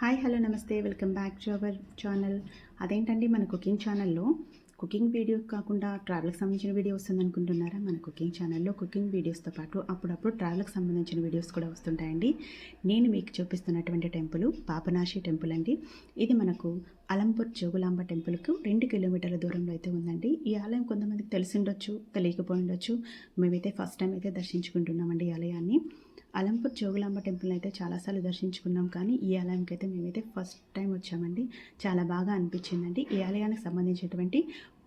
Hi hello నమస్తే. Welcome back to our channel. అదేంటండి మన కుకింగ్ ఛానల్లో కుకింగ్ వీడియో కాకుండా ట్రావెల్కి సంబంధించిన వీడియో వస్తుంది అనుకుంటున్నారా మన కుకింగ్ ఛానల్లో కుకింగ్ వీడియోస్తో పాటు అప్పుడప్పుడు ట్రావెల్కి సంబంధించిన వీడియోస్ కూడా వస్తుంటాయండి. నేను మీకు చూపిస్తున్నటువంటి టెంపుల్ పాపనాశి టెంపుల్ అండి. ఇది మనకు అలంపూర్ జోగులాంబ టెంపుల్కు రెండు కిలోమీటర్ల దూరంలో అయితే ఉందండి. ఈ ఆలయం కొంతమందికి తెలిసి ఉండొచ్చు తెలియకపోయి ఉండొచ్చు. మేమైతే ఫస్ట్ టైం అయితే దర్శించుకుంటున్నామండి ఈ ఆలయాన్ని. అలంపూర్ జోగులాంబ టెంపుల్ అయితే చాలాసార్లు దర్శించుకున్నాం. కానీ ఈ ఆలయంకి అయితే మేమైతే ఫస్ట్ టైం వచ్చామండి. చాలా బాగా అనిపించిందండి. ఈ ఆలయానికి సంబంధించినటువంటి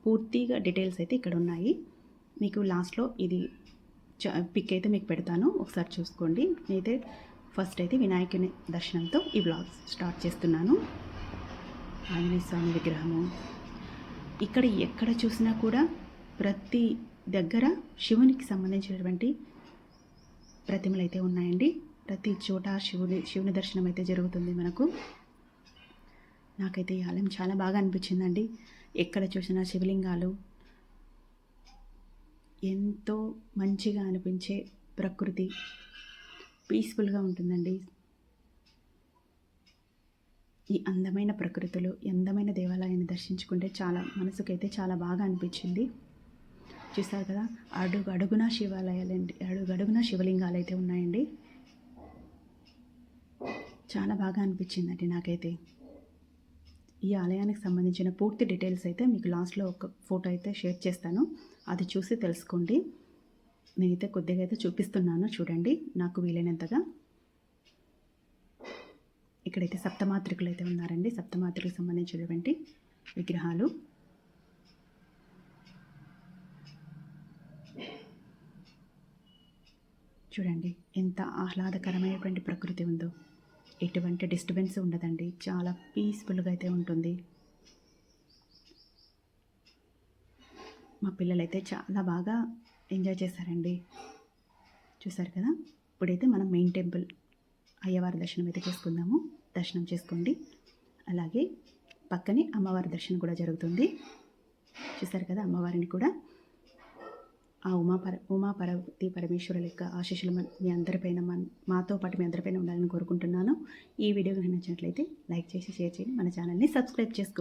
పూర్తిగా డీటెయిల్స్ అయితే ఇక్కడ ఉన్నాయి. మీకు లాస్ట్లో ఇది పిక్ అయితే మీకు పెడతాను. ఒకసారి చూసుకోండి. నేనైతే ఫస్ట్ అయితే వినాయకుని దర్శనంతో ఈ బ్లాగ్ స్టార్ట్ చేస్తున్నాను. ఆంజనేయ స్వామి విగ్రహము. ఇక్కడ ఎక్కడ చూసినా కూడా ప్రతి దగ్గర శివునికి సంబంధించినటువంటి ప్రతిమలు అయితే ఉన్నాయండి. ప్రతి చోట శివుని శివుని దర్శనం అయితే జరుగుతుంది మనకు. నాకైతే ఈ ఆలయం చాలా బాగా అనిపించిందండి. ఎక్కడ చూసినా శివలింగాలు. ఎంతో మంచిగా అనిపించే ప్రకృతి. పీస్ఫుల్గా ఉంటుందండి. ఈ అందమైన ప్రకృతిలో అందమైన దేవాలయాన్ని దర్శించుకుంటే చాలా మనసుకైతే చాలా బాగా అనిపించింది. చూస్తారు కదా? అడుగు అడుగున శివాలయాలండి. అడుగు అడుగున శివలింగాలు అయితే ఉన్నాయండి. చాలా బాగా అనిపించిందండి నాకైతే. ఈ ఆలయానికి సంబంధించిన పూర్తి డీటెయిల్స్ అయితే మీకు లాస్ట్లో ఒక ఫోటో అయితే షేర్ చేస్తాను. అది చూసి తెలుసుకోండి. నేనైతే కొద్దిగా అయితే చూపిస్తున్నాను చూడండి. నాకు వీలైనంతగా. ఇక్కడైతే సప్తమాత్రికులు అయితే ఉన్నారండి. సప్తమాత్రికలకు సంబంధించినటువంటి విగ్రహాలు. చూడండి ఎంత ఆహ్లాదకరమైనటువంటి ప్రకృతి ఉందో. ఎటువంటి డిస్టర్బెన్స్ ఉండదండి. చాలా పీస్ఫుల్గా అయితే ఉంటుంది. మా పిల్లలైతే చాలా బాగా ఎంజాయ్ చేశారండి. చూసారు కదా? ఇప్పుడైతే మనం మెయిన్ టెంపుల్ అయ్యవారి దర్శనం అయితే చేసుకుందాము. దర్శనం చేసుకోండి. అలాగే పక్కనే అమ్మవారి దర్శనం కూడా జరుగుతుంది. చూసారు కదా? అమ్మవారిని కూడా ఆ ఉమా పర ఉమా పరవతి పరమేశ్వరుల యొక్క ఆశీస్సులు మీ అందరిపైన మాతో పాటు మీ అందరిపైన ఉండాలని కోరుకుంటున్నాను. ఈ వీడియో నచ్చినట్లయితే లైక్ చేసి షేర్ చేయండి. మన ఛానల్ని సబ్స్క్రైబ్ చేసుకోండి.